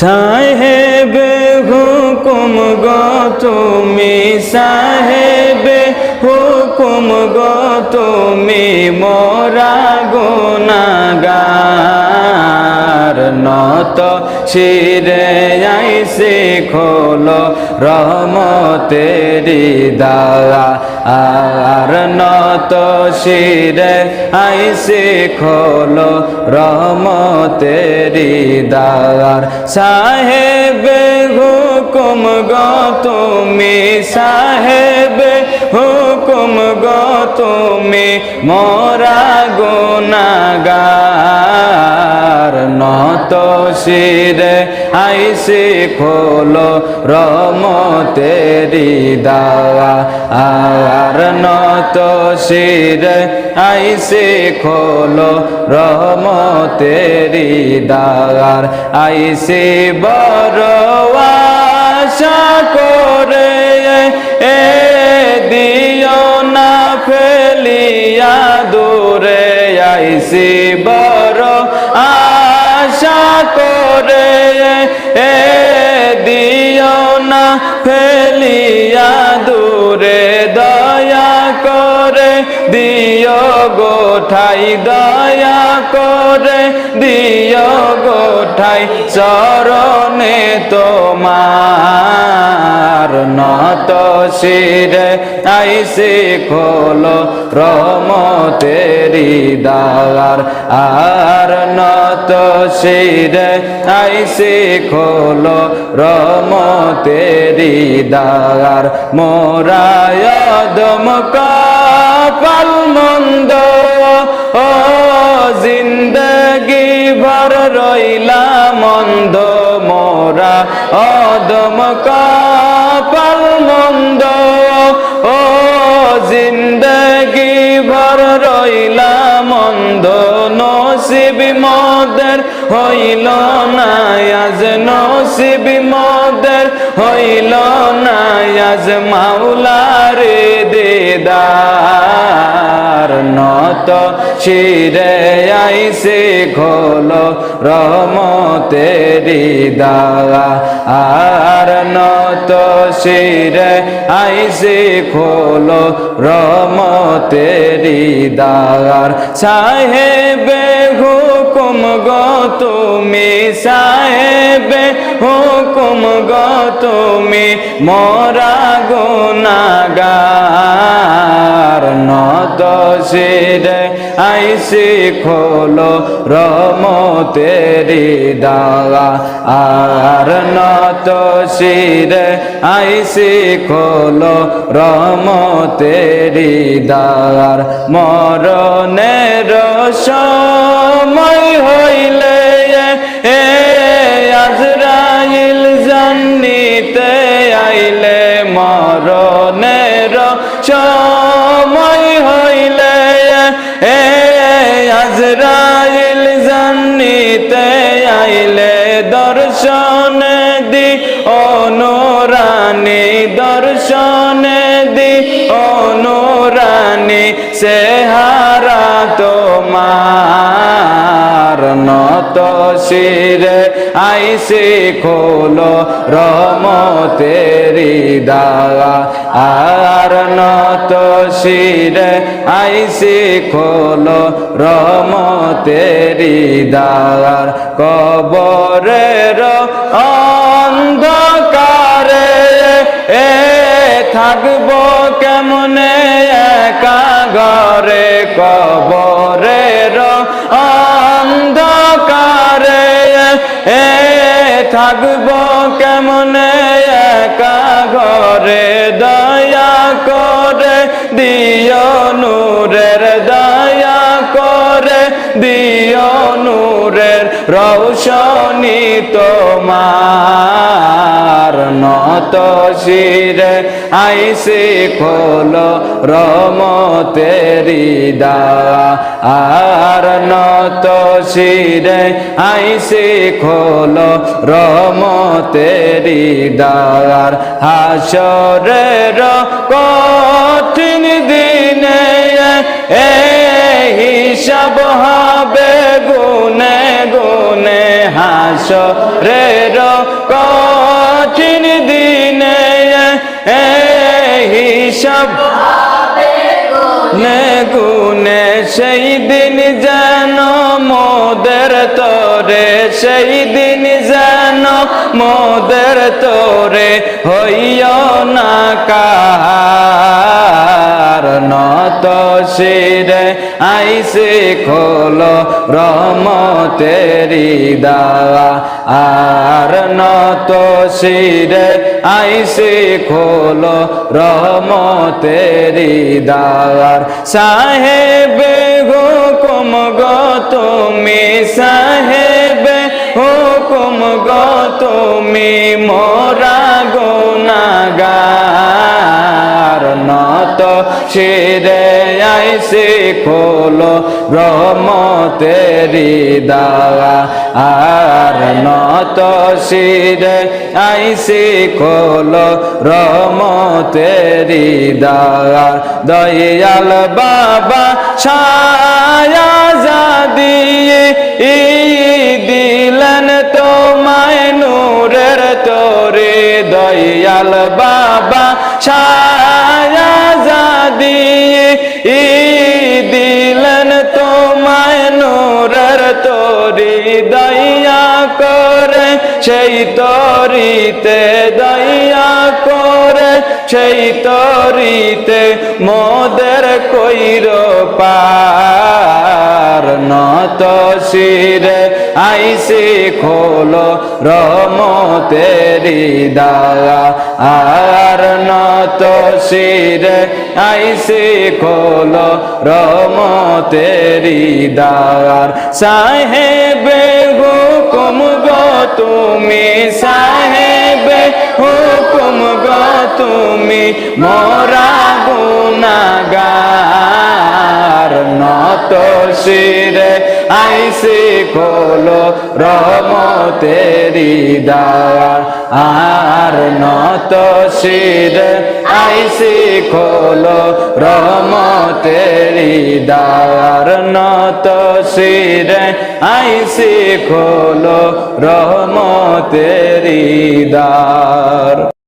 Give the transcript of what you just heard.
সাহেবে হুকুম গো তুমি সাহেবে হুকুম গো তুমি মোরা গুনাগার। নত শিরে আইসে খোলো রহমতেরি দাওয়া আর নত শিরে আইসে খোলো রহমতেরি দাওয়ার সাহেবে হুকুম গো তুমি, সাহেবে হুকুম গো তুমি, মোরা গুনাগার। নত শিরে আইসে খোলো রমতেরি দাওয়া। আর নত শিরে আইসে খোলো রহমতেরি দাওয়ার। আইসে বড় করে এ দিও না ফেলিয়া দূরে। আইসি বড় আশা করে এ দিও না ফেলিয়া দূরে, দয়া করে দিও গোঠাই, দয়া করে দিও গোঠাই, চরণে তোমার নত শিরে আইসে খোলো রমতেরি দাওয়ার আর নত শিরে আইসে খোলো রমতেরি দাওয়ার মোরায় দম কপাল মন্দ, ও জিন্দগি ভর রইলা মন্দ। মোরা অদম কপাল মন্দ, ও জিন্দগি ভর রইলা মন্দ, নসিব মদের হইল না, আজ নসিব মদের হইল না, আজ মাওলারে দেদার নত শিরে আইসে খোলো রহমতেরি দাওয়া আর নত শিরে আইসে খোলো রমতেরি দাওয়ার সাহেবে হুকুম গো তুমি, সাহেবে হুকুম গ তুমি, মোরা গুনাগার। আইসি খোলো রমতেরি দাওয়া। আর নত শিরে আইসি খোলো রমতেরি দাওয়ার। মরণের সময় হইলে এ আজরাইল জান্নিতে আইলে মরণের দর্শন দি অনুরানী সেহারা তোমার নত শিরে। আইসে খোলো রমতেরি দাওয়া আর নত শিরে। আইসে খোলো রমতেরি দাওয়ার কবরের অন্ধকারে থাকব কেমনে একা ঘরে কবরের অন্ধকারে এ থাকব কেমনে একা ঘরে দয়া করে দিও নূরের দয়া করে দিও নূরের রৌশনী নত শিরে আইসে খোলো রমতেরি দাওয়া আর নত শিরে আইসে খোলো রমতেরি দাওয়ার হাসরের কঠিন দিনে এ হিসাব হবে গুনে গুনে হাসরের দিনে হিসাব গুনে সেই দিন যেন মোদের তোরে, সেই দিন যেন মোদের তোরে হইয় না কাহা কার নত শিরে আইসে খোলো রহমতেরি দাওয়া। আর নত শিরে আইসে খোলো রহমতেরি দাওয়ার। সাহেবে হুকুম গো তুমি, সাহেবে হুকুম গো তুমি, মোরা শিরে আইসে খোলো রহমতেরি দাওয়া। আর নত শিরে আইসে খোলো রহমতেরি দাওয়ার দয়াল বাবা ছায়া দিয়ে ই দিলেন তোমায় নূরের তোরে। দয়াল বাবা সেই তরিতে দয়া করে, সেই তরিতে মোদের কইর পার নত শিরে। আইসি খোলো রমতেরি দায়া আর নত শিরে। আইসি খোলো রমতেরি দায়ার সাহেবে তুমি সাহেব হুকুম গো তুমি মোরা গুনাগার নত শিরে আইসি খোলো রহমতেরি দাওয়ার আর নত শিরে। আইসি খোলো রহমতেরি দাওয়ার নত শিরে। আইসি খোলো রহমতেরি দার